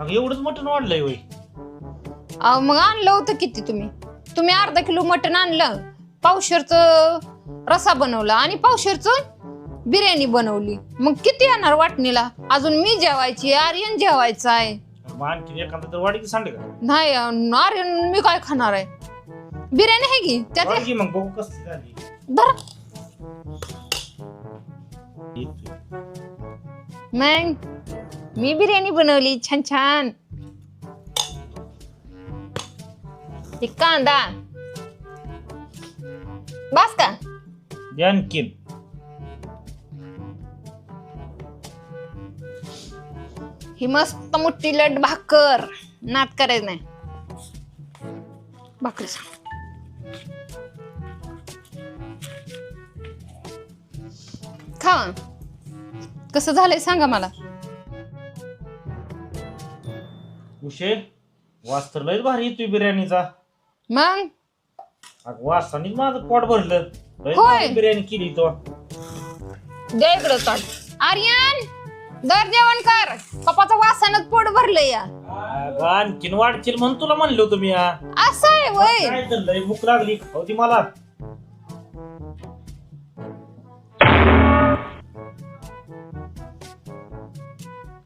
अगं एवढंच मटण वाढलंय वय अहो मग आणलं होतं किती तुम्ही? तुम्ही अर्धा किलो मटण आणलं पावशेरचं रसा बनवला आणि पावशेरचं बिर्याणी बनवली. मग किती येणार वाटणीला? अजून मी जेवायची आर्यन जेवायचं आहे. मग आणखी एखादा तर वाढी की सांड का? नाही अं, आर्यन मी काय खाणार आहे? बिर्याणी आहे की? त्यात की मग बघू कसं झाली. धरा. येतोय. मग? मी बिर्याणी बनवली. छान छान. ते कांदा. बस का? आणखीन ही मस्त मोठी लट भाकर. नात करायचं नाही. भाकरी खावा कसं झालंय सांगा मला. उशे वास तर लयच भारी येतोय बिर्याणीचा. मग? अगं वासानीच माझं पोट भरलं. होय. भारी बिर्याणी केली तो. इकडं आर्यन दर जेवण कर. पप्पाचं वासानच पोट भरलं या. अगं आणखीन वाढतील म्हणून तुला म्हणलो तुम्ही असं आहे वय. तर लय भूक लागली. होती मला.